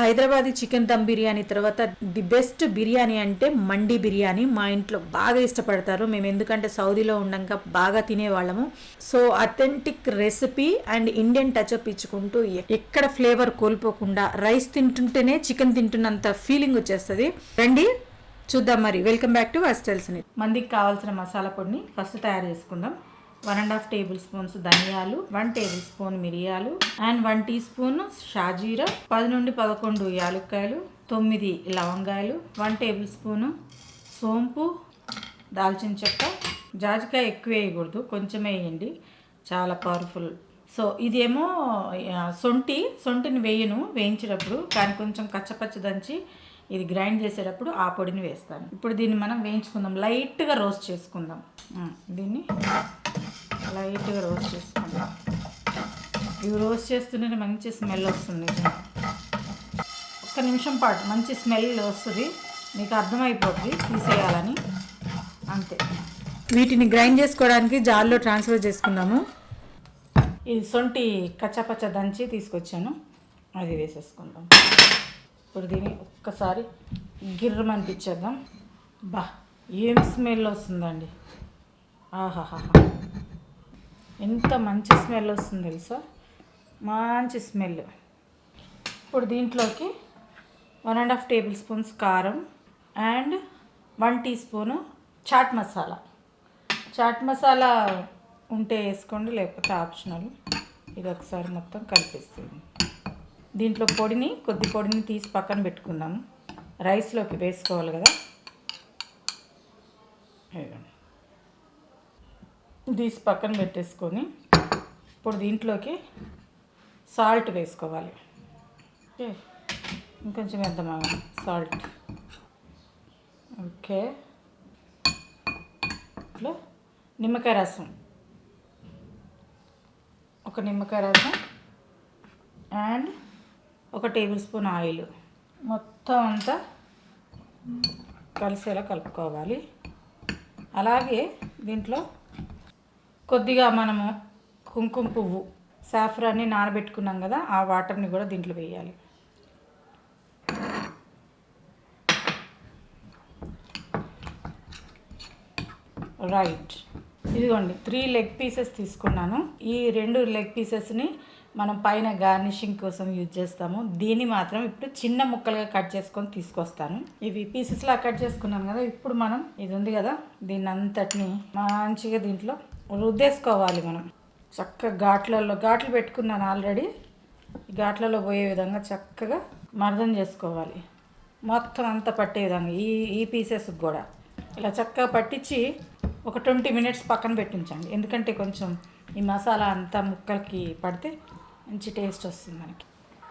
Hyderabadi chicken dum biryani తర్వాత the best biryani అంటే మండి బిర్యానీ. మా ఇంట్లో బాగా ఇష్టపడతారు. మేము ఎందుకంటే సౌదీలో ఉండగా బాగా తినేవాళ్ళము. So authentic recipe and Indian touch up ఇచ్చుకుంటూ ఎక్కడ ఫ్లేవర్ కోల్పోకుండా రైస్ తింటుంటేనే చికెన్ తింటున్నంత ఫీలింగ్ వచ్చేస్తుంది. రండి చూద్దాం మరి. వెల్కమ్ బ్యాక్ టు వెస్టల్స్ మందికి కావాల్సిన మసాలా పొడిని ఫస్ట్ తయారు చేసుకుందాం. One and half tablespoons ధనియాలు వన్ టేబుల్ స్పూన్ మిరియాలు అండ్ వన్ టీ స్పూన్ షాజీరా పది నుండి పదకొండు యాలుక్కాయలు తొమ్మిది లవంగాయలు వన్ టేబుల్ స్పూను సోంపు దాల్చిన చెక్క. జాజికాయ ఎక్కువ వేయకూడదు కొంచెం వేయండి. చాలా పవర్ఫుల్. సో ఇదేమో సొంటి సొంటిని వేయను వేయించేటప్పుడు కానీ కొంచెం కచ్చపచ్చ దంచి ఇది గ్రైండ్ చేసేటప్పుడు ఆ పొడిని వేస్తాను. ఇప్పుడు దీన్ని మనం వేయించుకుందాం లైట్గా రోస్ట్ చేసుకుందాం. దీన్ని లైట్గా రోస్ట్ చేసుకుందాం. ఇవి రోస్ట్ చేస్తుంటే మంచి స్మెల్ వస్తుంది ఒక్క నిమిషం పాటు మంచి స్మెల్ వస్తుంది. మీకు అర్థమైపోతుంది తీసేయాలని. అంతే. వీటిని గ్రైండ్ చేసుకోవడానికి జార్లో ట్రాన్స్ఫర్ చేసుకుందాము. ఇది సొంటి కచ్చపచ్చ దంచి తీసుకొచ్చాను. అది వేసేసుకుందాం. ఇప్పుడు దీన్ని ఒక్కసారి గిర్రమనిపించేద్దాం. బా ఏం స్మెల్ వస్తుందండి? ఆహాహాహా. ఎంత మంచి స్మెల్ వస్తుంది తెలుసా? మంచి స్మెల్. ఇప్పుడు దీంట్లోకి one and half tablespoons కారం and one teaspoon chaat masala chaat masala ఉంటే వేసుకోండి లేకపోతే ఆప్షనల్ ఇది ఒకసారి మొత్తం కలిపేస్తుంది దీంట్లో పొడిని కొద్ది పొడిని తీసి పక్కన పెట్టుకుందాము. రైస్లోకి వేసుకోవాలి కదా. తీసి పక్కన పెట్టేసుకొని ఇప్పుడు దీంట్లోకి సాల్ట్ వేసుకోవాలి. ఓకే? ఇంకొంచెం వేద్దామా సాల్ట్? ఓకే. ఇట్లా నిమ్మకాయ రసం. ఒక నిమ్మకాయ రసం అండ్ ఒక టేబుల్ స్పూన్ ఆయిల్. మొత్తం అంతా కలిసేలా కలుపుకోవాలి. అలాగే దీంట్లో కొద్దిగా మనము కుంకుమ పువ్వు సాఫ్రాన్ని నానబెట్టుకున్నాం కదా ఆ వాటర్ని కూడా దీంట్లో వేయాలి. రైట్. ఇదిగోండి త్రీ లెగ్ పీసెస్ తీసుకున్నాను. ఈ రెండు లెగ్ పీసెస్ని మనం పైన గార్నిషింగ్ కోసం యూజ్ చేస్తాము. దీన్ని మాత్రం ఇప్పుడు చిన్న ముక్కలుగా కట్ చేసుకొని తీసుకొస్తాను. ఇవి పీసెస్లా కట్ చేసుకున్నాను కదా ఇప్పుడు మనం ఇది ఉంది కదా దీన్ని అంతటిని మంచిగా దీంట్లో రుద్దేసుకోవాలి మనం. చక్కగా ఘాట్లలో ఘాట్లు పెట్టుకున్నాను ఆల్రెడీ. ఈ ఘాట్లలో పోయే విధంగా చక్కగా మర్దం చేసుకోవాలి. మొత్తం అంతా పట్టే విధంగా ఈ ఈ పీసెస్కి కూడా. ఇలా చక్కగా పట్టించి ఒక ట్వంటీ మినిట్స్ పక్కన పెట్టించండి. ఎందుకంటే కొంచెం ఈ మసాలా అంతా ముక్కలకి పడితే మంచి టేస్ట్ వస్తుంది మనకి.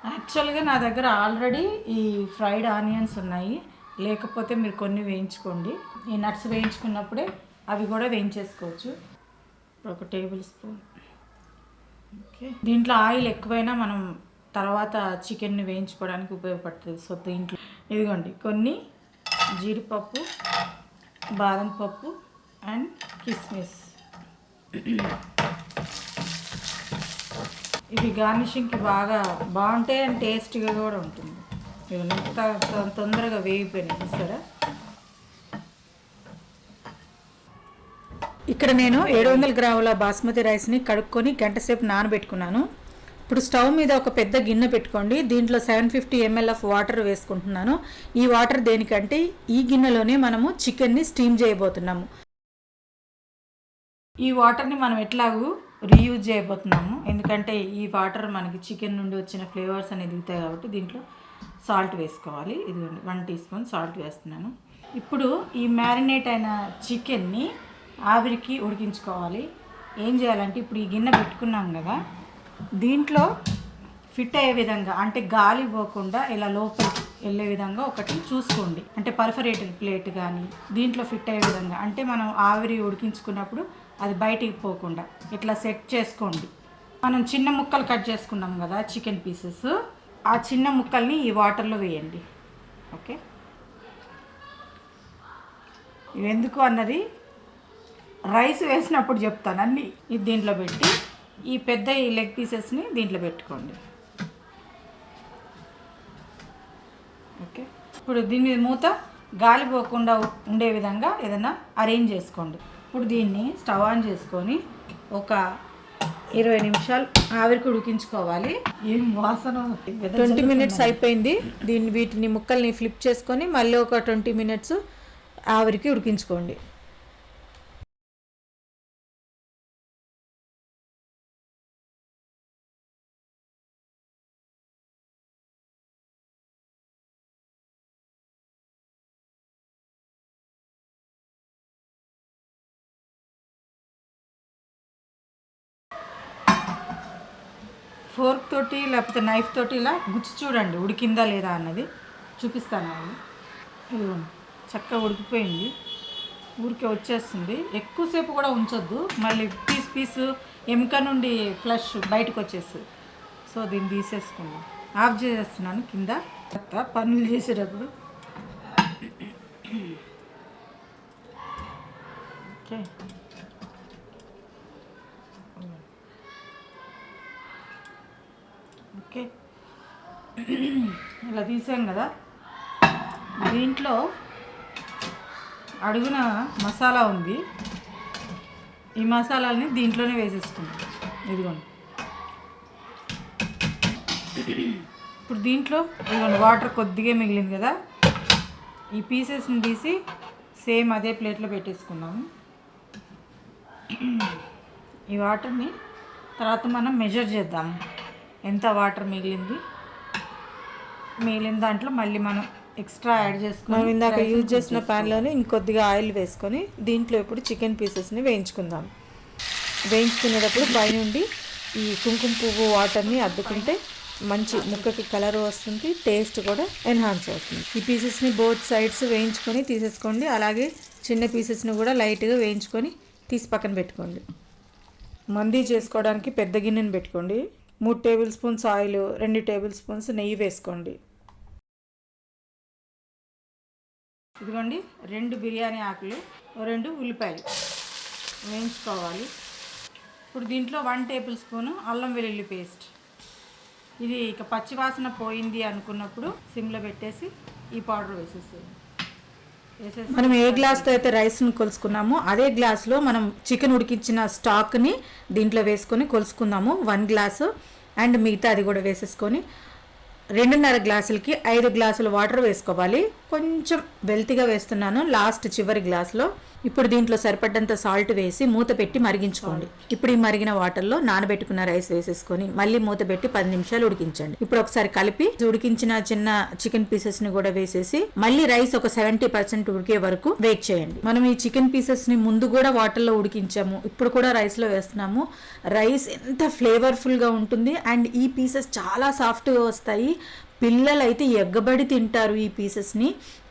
యాక్చువల్గా నా దగ్గర ఆల్రెడీ ఈ ఫ్రైడ్ ఆనియన్స్ ఉన్నాయి. లేకపోతే మీరు కొన్ని వేయించుకోండి. ఈ నట్స్ వేయించుకున్నప్పుడే అవి కూడా వేయించేసుకోవచ్చు. ఇప్పుడు ఒక టేబుల్ స్పూన్. ఓకే. దీంట్లో ఆయిల్ ఎక్కువైనా మనం తర్వాత చికెన్ని వేయించుకోవడానికి ఉపయోగపడుతుంది. సో దీంట్లో ఇదిగోండి కొన్ని జీడిపప్పు బాదం పప్పు అండ్ కిస్మిస్. ఇవి గార్నిషింగ్కి బాగా బాగుంటాయి అండ్ టేస్టీగా కూడా ఉంటుంది. ఇవి ఎంత తొందరగా వేగిపోయినాయి సరే ఇక్కడ నేను ఏడు వందల గ్రాముల బాస్మతి రైస్ని కడుక్కొని గంట సేపు నానబెట్టుకున్నాను. ఇప్పుడు స్టవ్ మీద ఒక పెద్ద గిన్నె పెట్టుకోండి. దీంట్లో seven fifty ML of water వేసుకుంటున్నాను. ఈ వాటర్ దేనికంటే ఈ గిన్నెలోనే మనము చికెన్ని స్టీమ్ చేయబోతున్నాము. ఈ వాటర్ని మనం ఎట్లాగూ రీయూజ్ చేయబోతున్నాము. ఎందుకంటే ఈ వాటర్ మనకి చికెన్ నుండి వచ్చిన ఫ్లేవర్స్ అనేది దిగుతాయి కాబట్టి దీంట్లో సాల్ట్ వేసుకోవాలి. ఇది వన్ టీ స్పూన్ సాల్ట్ వేస్తున్నాను. ఇప్పుడు ఈ మ్యారినేట్ అయిన చికెన్ని ఆవిరికి ఉడికించుకోవాలి. ఏం చేయాలంటే ఇప్పుడు ఈ గిన్నె పెట్టుకున్నాం కదా దీంట్లో ఫిట్ అయ్యే విధంగా అంటే గాలి పోకుండా ఇలా లోపలికి వెళ్ళే విధంగా ఒకటి చూసుకోండి. అంటే పర్ఫరేటెడ్ ప్లేట్ కానీ దీంట్లో ఫిట్ అయ్యే విధంగా. అంటే మనం ఆవిరి ఉడికించుకున్నప్పుడు అది బయటికి పోకుండా ఇట్లా సెట్ చేసుకోండి. మనం చిన్న ముక్కలు కట్ చేసుకున్నాం కదా చికెన్ పీసెస్ ఆ చిన్న ముక్కల్ని ఈ వాటర్లో వేయండి. ఓకే? ఇవి ఎందుకు అన్నది రైస్ వేసినప్పుడు చెప్తాను అన్నీ ఇది దీంట్లో పెట్టి ఈ పెద్ద ఈ లెగ్ పీసెస్ని దీంట్లో పెట్టుకోండి. ఓకే? ఇప్పుడు దీని మీద మూత గాలి పోకుండా ఉండే విధంగా ఏదైనా అరేంజ్ చేసుకోండి. ఇప్పుడు దీన్ని స్టవ్ ఆన్ చేసుకొని ఒక ఇరవై నిమిషాలు ఆవిరికి ఉడికించుకోవాలి. ఏం వాసన? ట్వంటీ మినిట్స్ అయిపోయింది. దీన్ని వీటిని ముక్కల్ని ఫ్లిప్ చేసుకొని మళ్ళీ ఒక ట్వంటీ మినిట్స్ ఆవిరికి ఉడికించుకోండి. ఫోర్క్ తోటి లేకపోతే నైఫ్ తోటి ఇలా గుచ్చి చూడండి ఉడికిందా లేదా అన్నది. చూపిస్తాను అది ఇదిగోండి చక్కగా ఉడికిపోయింది. ఊరికే వచ్చేస్తుంది. ఎక్కువసేపు కూడా ఉంచొద్దు. మళ్ళీ పీస్ పీస్ ఎముక నుండి ఫ్లష్ బయటకు వచ్చేస్తుంది. సో దీన్ని తీసేసుకుందాం. ఆఫ్ చేసేస్తున్నాను కింద. పనులు చేసేటప్పుడు. ఓకే. ఓకే. ఇలా తీసాం కదా. దీంట్లో అడుగున మసాలా ఉంది. ఈ మసాలాలని దీంట్లోనే వేసేసుకుందాం. ఇదిగోండి. ఇప్పుడు దీంట్లో ఇదిగోండి వాటర్ కొద్దిగా మిగిలింది కదా. ఈ పీసెస్ని తీసి సేమ్ అదే ప్లేట్లో పెట్టేసుకున్నాము ఈ వాటర్ని తర్వాత మనం మెజర్ చేద్దాము ఎంత వాటర్ మిగిలింది? మిగిలిన దాంట్లో మళ్ళీ మనం ఎక్స్ట్రా యాడ్ చేసుకుని మనం ఇందాక యూజ్ చేసిన ప్యాన్లోనే ఇంకొద్దిగా ఆయిల్ వేసుకొని దీంట్లో ఇప్పుడు చికెన్ పీసెస్ని వేయించుకుందాం. వేయించుకునేటప్పుడు పైనుండి ఈ కుంకుమ పువ్వు వాటర్ని అద్దుకుంటే మంచి ముక్కకి కలర్ వస్తుంది టేస్ట్ కూడా ఎన్హాన్స్ అవుతుంది. ఈ పీసెస్ని బోత్ సైడ్స్ వేయించుకొని తీసేసుకోండి. అలాగే చిన్న పీసెస్ని కూడా లైట్గా వేయించుకొని తీసి పక్కన పెట్టుకోండి. మందీ చేసుకోవడానికి పెద్ద గిన్నెని పెట్టుకోండి. మూడు టేబుల్ స్పూన్స్ ఆయిల్ రెండు టేబుల్ స్పూన్స్ నెయ్యి వేసుకోండి. ఇదిగోండి రెండు బిర్యానీ ఆకులు రెండు ఉల్లిపాయలు వేయించుకోవాలి. ఇప్పుడు దీంట్లో వన్ టేబుల్ స్పూన్ అల్లం వెల్లుల్లి పేస్ట్. ఇది ఇక పచ్చివాసన పోయింది అనుకున్నప్పుడు సిమ్లో పెట్టేసి ఈ పౌడర్ వేసేసేయండి. మనం ఏ గ్లాస్తో అయితే రైస్ని కొలుసుకున్నామో అదే గ్లాస్లో మనం చికెన్ ఉడికించిన స్టాక్ని దీంట్లో వేసుకొని కొలుసుకుందాము. వన్ గ్లాసు అండ్ మిగతా అది కూడా వేసేసుకొని రెండున్నర గ్లాసులకి ఐదు గ్లాసులు వాటర్ వేసుకోవాలి. కొంచెం వెల్తిగా వేస్తున్నాను లాస్ట్ చివరి గ్లాస్లో. ఇప్పుడు దీంట్లో సరిపడ్డంత సాల్ట్ వేసి మూత పెట్టి మరిగించుకోండి. ఇప్పుడు ఈ మరిగిన వాటర్లో నానబెట్టుకున్న రైస్ వేసేసుకొని మళ్ళీ మూత పెట్టి పది నిమిషాలు ఉడికించండి. ఇప్పుడు ఒకసారి కలిపి ఉడికించిన చిన్న చికెన్ పీసెస్ని కూడా వేసేసి మళ్ళీ రైస్ ఒక సెవెంటీ పర్సెంట్ ఉడికే వరకు వెయిట్ చేయండి. మనం ఈ చికెన్ పీసెస్ని ముందు కూడా వాటర్లో ఉడికించాము. ఇప్పుడు కూడా రైస్లో వేస్తున్నాము. రైస్ ఎంత ఫ్లేవర్ఫుల్గా ఉంటుంది అండ్ ఈ పీసెస్ చాలా సాఫ్ట్గా వస్తాయి. పిల్లలు అయితే ఎగ్గబడి తింటారు ఈ పీసెస్ని.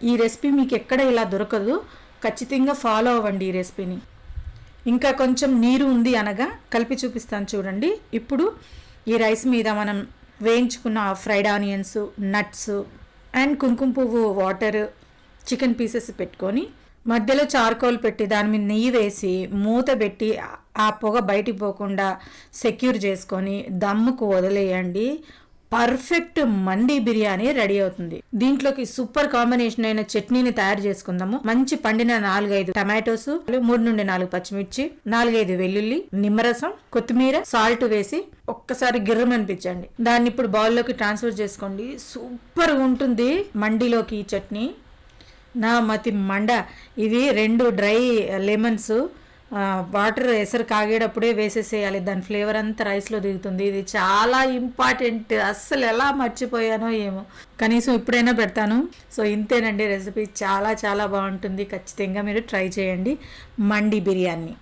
ఈ రెసిపీ మీకు ఎక్కడ ఇలా దొరకదు. ఖచ్చితంగా ఫాలో అవ్వండి ఈ రెసిపీని. ఇంకా కొంచెం నీరు ఉంది అనగా కలిపి చూపిస్తాను చూడండి. ఇప్పుడు ఈ రైస్ మీద మనం వేయించుకున్న ఫ్రైడ్ ఆనియన్స్ నట్స్ అండ్ కుంకుమ పువ్వు వాటర్ చికెన్ పీసెస్ పెట్టుకొని మధ్యలో చార్కోల్ పెట్టి దాని మీద నెయ్యి వేసి మూత పెట్టి ఆ పొగ బయటికి పోకుండా సెక్యూర్ చేసుకొని దమ్ముకు వదిలేయండి. పర్ఫెక్ట్ మండీ బిర్యానీ రెడీ అవుతుంది. దీంట్లోకి సూపర్ కాంబినేషన్ అయిన చట్నీని తయారు చేసుకుందాము. మంచి పండిన నాలుగైదు టమాటోస్ మూడు నుండి నాలుగు పచ్చిమిర్చి నాలుగైదు వెల్లుల్లి నిమ్మరసం కొత్తిమీర సాల్ట్ వేసి ఒక్కసారి గిర్రం అనిపించండి దాన్ని ఇప్పుడు బౌల్లోకి ట్రాన్స్ఫర్ చేసుకోండి. సూపర్ ఉంటుంది మండిలోకి ఈ చట్నీ. నా మతి మండ. ఇది రెండు డ్రై లెమన్స్ వాటర్ ఎసరు కాగేటప్పుడే వేసేసేయాలి. దాని ఫ్లేవర్ అంతా రైస్లో దిగుతుంది. ఇది చాలా ఇంపార్టెంట్. అస్సలు ఎలా మర్చిపోయానో ఏమో. కనీసం ఇప్పుడైనా పెడతాను. సో ఇంతేనండి రెసిపీ. చాలా చాలా బాగుంటుంది. ఖచ్చితంగా మీరు ట్రై చేయండి. మండి బిర్యానీ.